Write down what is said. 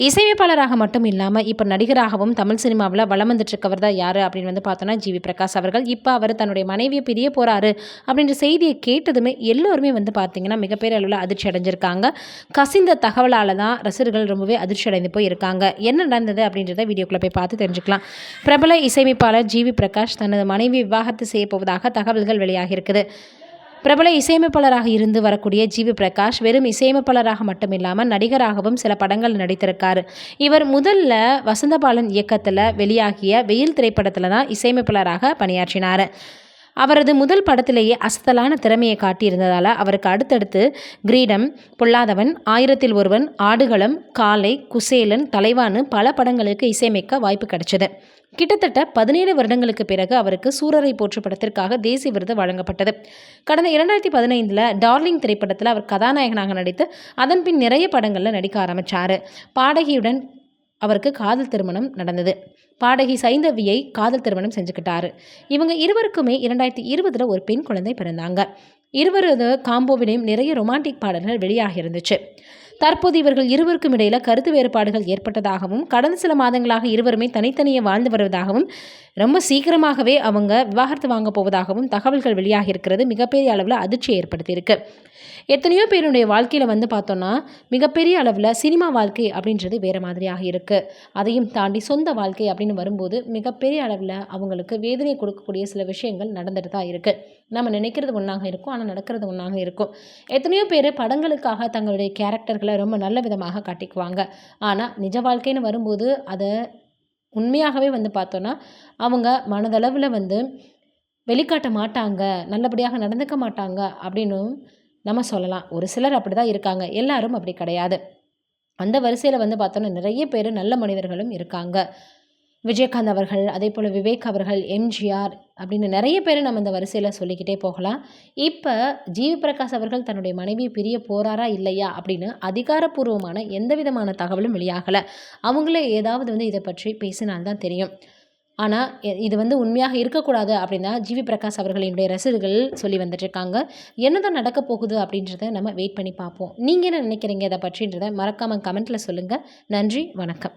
இசையமைப்பாளராக மட்டும் இல்லாமல் இப்போ நடிகராகவும் தமிழ் சினிமாவில் வளம் வந்துட்டுருக்கவர் தான் யார் அப்படின்னு வந்து பார்த்தோன்னா ஜிவி பிரகாஷ் அவர்கள். இப்போ அவர் தன்னுடைய மனைவியை பிரிய போகிறாரு அப்படின்ற செய்தியை கேட்டதுமே எல்லோருமே வந்து பார்த்தீங்கன்னா மிகப்பெரிய அளவில் அதிர்ச்சி அடைஞ்சிருக்காங்க. கசிந்த தகவலால் தான் ரசிகர்கள் ரொம்பவே அதிர்ச்சி அடைந்து போய் இருக்காங்க. என்ன நடந்தது அப்படின்றத வீடியோக்குள்ளே போய் பார்த்து தெரிஞ்சுக்கலாம். பிரபல இசையமைப்பாளர் ஜிவி பிரகாஷ் தனது மனைவி விவாகரத்து செய்ய போவதாக தகவல்கள் வெளியாகியிருக்குது பிரபல இசையமைப்பாளராக இருந்து வரக்கூடிய ஜிவி பிரகாஷ் வெறும் இசையமைப்பாளராக மட்டும் இல்லாமல் நடிகராகவும் சில படங்கள் நடித்திருக்கார். இவர் முதல்ல வசந்தபாலன் இயக்கத்தில் வெளியாகிய வெயில் திரைப்படத்தில் தான் இசையமைப்பாளராக பணியாற்றினார். அவரது முதல் படத்திலேயே அசத்தலான திறமையை காட்டியிருந்ததால் அவருக்கு அடுத்தடுத்து கிரீடம் பொல்லாதவன் ஆயிரத்தில் ஒருவன் ஆடுகளம் காலை குசேலன் தலைவான்னு பல படங்களுக்கு இசையமைக்க வாய்ப்பு கிடைச்சது. கிட்டத்தட்ட பதினேழு வருடங்களுக்கு பிறகு அவருக்கு சூரரை போற்று படத்திற்காக தேசிய விருது வழங்கப்பட்டது. கடந்த இரண்டாயிரத்தி பதினைந்தில் டார்லிங் திரைப்படத்தில் அவர் கதாநாயகனாக நடித்து அதன் பின் நிறைய படங்களில் நடிக்க ஆரம்பித்தார் பாடகியுடன் அவருக்கு காதல் திருமணம் நடந்தது. பாடகி சைந்தவியை காதல் திருமணம் செஞ்சுக்கிட்டாரு. இவங்க இருவருக்குமே இரண்டாயிரத்தி இருபதில் ஒரு பெண் குழந்தை பிறந்தாங்க. இருவரது காம்போவிலையும் நிறைய ரொமான்டிக் பாடல்கள் வெளியாகி இருந்துச்சு. தற்போது இவர்கள் இருவருக்கும் இடையில கருத்து வேறுபாடுகள் ஏற்பட்டதாகவும் கடந்த சில மாதங்களாக இருவருமே தனித்தனியே வாழ்ந்து வருவதாகவும் ரொம்ப சீக்கிரமாகவே அவங்க விவாகரத்து வாங்க போவதாகவும் தகவல்கள் வெளியாகி இருக்கிறது மிகப்பெரிய அளவில் அதிர்ச்சி ஏற்படுத்தியிருக்கு. எத்தனையோ பேருடைய வாழ்க்கையில் வந்து பார்த்தோன்னா மிகப்பெரிய அளவில் சினிமா வாழ்க்கை அப்படின்றது வேறு மாதிரியாக இருக்குது அதையும் தாண்டி சொந்த வாழ்க்கை அப்படின்னு வரும்போது மிகப்பெரிய அளவில் அவங்களுக்கு வேதனை கொடுக்கக்கூடிய சில விஷயங்கள் நடந்துட்டு தான் இருக்குது நம்ம நினைக்கிறது ஒன்றாக இருக்கும் ஆனால் நடக்கிறது ஒன்றாக இருக்கும். எத்தனையோ பேர் படங்களுக்காக தங்களுடைய கேரக்டர்கள் ரொம்ப நல்ல விதமாக காட்டிக்குவாங்க. ஆனால் நிஜ வாழ்க்கைன்னு வரும்போது அதை உண்மையாகவே வந்து பார்த்தோன்னா அவங்க மனதளவில் வந்து வெளிக்காட்ட மாட்டாங்க நல்லபடியாக நடந்துக்க மாட்டாங்க அப்படின்னும் நம்ம சொல்லலாம். ஒரு சிலர் அப்படி தான் இருக்காங்க. எல்லாரும் அப்படி கிடையாது. அந்த வரிசையில் வந்து பார்த்தோன்னா நிறைய பேர் நல்ல மனிதர்களும் இருக்காங்க. விஜயகாந்த் அவர்கள் அதே போல் விவேக் அவர்கள் எம்ஜிஆர் அப்படின்னு நிறைய பேர் நம்ம இந்த வரிசையில் சொல்லிக்கிட்டே போகலாம். இப்போ ஜிவி பிரகாஷ் அவர்கள் தன்னுடைய மனைவி பிரிய போகிறாரா இல்லையா அப்படின்னு அதிகாரப்பூர்வமான எந்த விதமான தகவலும் வெளியாகலை. அவங்களே ஏதாவது வந்து இதை பற்றி பேசினால்தான் தெரியும். ஆனால் இது வந்து உண்மையாக இருக்கக்கூடாது அப்படின்னா ஜிவி பிரகாஷ் அவர்களினுடைய ரசிகர்கள் சொல்லி வந்துட்டுருக்காங்க. என்ன தான் நடக்க போகுது அப்படின்றத நம்ம வெயிட் பண்ணி பார்ப்போம். நீங்கள் என்ன நினைக்கிறீங்க இதை பற்றின்றத மறக்காமல் கமெண்ட்டில் சொல்லுங்கள் நன்றி வணக்கம்.